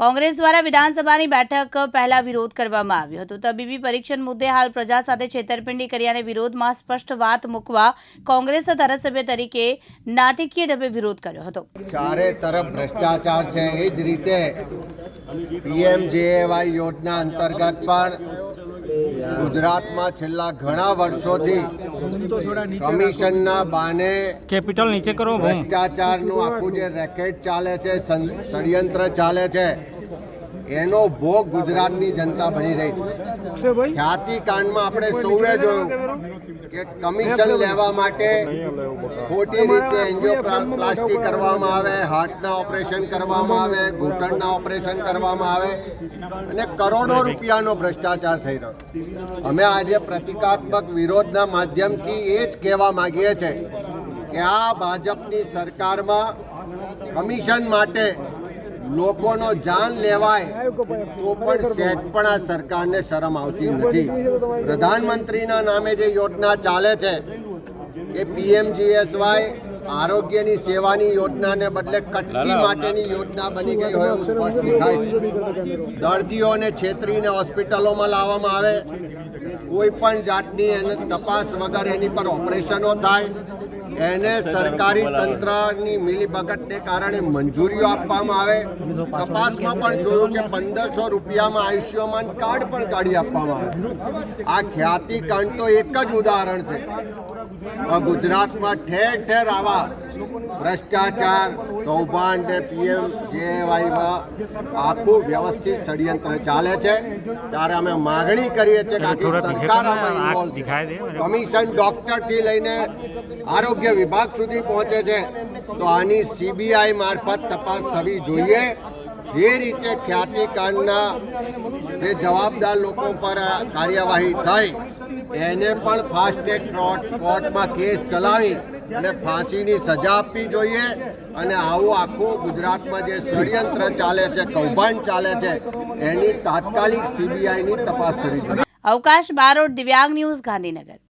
કોંગ્રેસ દ્વારા વિધાનસભાની બેઠક પહેલા વિરોધ કરવામાં આવ્યો હતો. તબીબી પરીક્ષણ મુદ્દે હાલ પ્રજા સાથે છેતરપિંડી કરી અને વિરોધમાં સ્પષ્ટ વાત મૂકવા કોંગ્રેસ ધારાસભ્ય તરીકે નાટકીય ઢબે વિરોધ કર્યો હતો. ચારે તરફ ભ્રષ્ટાચાર છે. એ જ રીતે યોજના અંતર્ગત પણ ગુજરાતમાં છેલ્લા ઘણા વર્ષોથી કમિશનના બાને કેપિટલ નીચે કરો ભ્રષ્ટાચારનું આખું જે રેકેટ ચાલે છે ષડયંત્ર ચાલે છે એનો ભોગ ગુજરાતની જનતા બની રહી છે. ખ્યાતિ કાંડમાં આપણે સૌએ જોયું કે કમિશન લેવા માટે ખોટી રીતે એન્જિયોપ્લાસ્ટી કરવામાં આવે હાર્ટના ઓપરેશન કરવામાં આવે ઘૂંટણના ઓપરેશન કરવામાં આવે અને કરોડો રૂપિયાનો ભ્રષ્ટાચાર થઈ રહ્યો. અમે આજે પ્રતિકાત્મક વિરોધના માધ્યમથી એ જ કહેવા માંગીએ છીએ કે આ ભાજપની સરકારમાં કમિશન માટે લોકોનો જાન લેવાય તો પણ સહેજ પણ આ સરકારને શરમ આવતી નથી. પ્રધાનમંત્રીના નામે જે યોજના ચાલે છે એ પીએમજીએસવાય આરોગ્યની સેવાની યોજનાને બદલે કટકી માટેની યોજના બની ગઈ હોય એવું સ્પષ્ટ દેખાય છે. દર્દીઓને છેતરીને હોસ્પિટલોમાં લાવવામાં આવે કોઈ પણ જાતની એને તપાસ વગર એની પર ઓપરેશનો થાય એને સરકારી તંત્રની મિલીભગતને કારણે મંજૂરીઓ આપવામાં આવે. તપાસમાં પણ જોયું કે પંદરસો રૂપિયામાં આયુષ્યમાન કાર્ડ પણ કાઢી આપવામાં આવે. આ ખ્યાતિ કાંડ તો એક જ ઉદાહરણ છે. ગુજરાતમાં ઠેર ઠેર આવા ભ્રષ્ટાચાર કૌભાંડ ને પીએમ જેવાયમાં આખું વ્યવસ્થિત ષડયંત્ર ચાલે છે. ત્યારે અમે માગણી કરીએ છીએ કે આખી સરકાર આમાં ઇન્વોલ્વ. છે. કમિશન ડોક્ટરથી લઈને આરોગ્ય વિભાગ સુધી પહોંચે છે. તો આની સીબીઆઈ મારફત તપાસ થવી જોઈએ. જે રીતે ખ્યાતિકાંડના જે જવાબદાર લોકો પર આ કાર્યવાહી થઈ એને પણ ફાસ્ટ ટ્રેક કોર્ટમાં કેસ ચલાવી અને ફાંસીની સજા આપવી જોઈએ અને આવું આખું ગુજરાતમાં જે ષડયંત્ર ચાલે છે, કૌભાંડ ચાલે છે, એની તાત્કાલિક સીબીઆઈની તપાસ થવી જોઈએ. અવકાશ બારોટ, દિવ્યાંગ ન્યૂઝ ગાંધીનગર.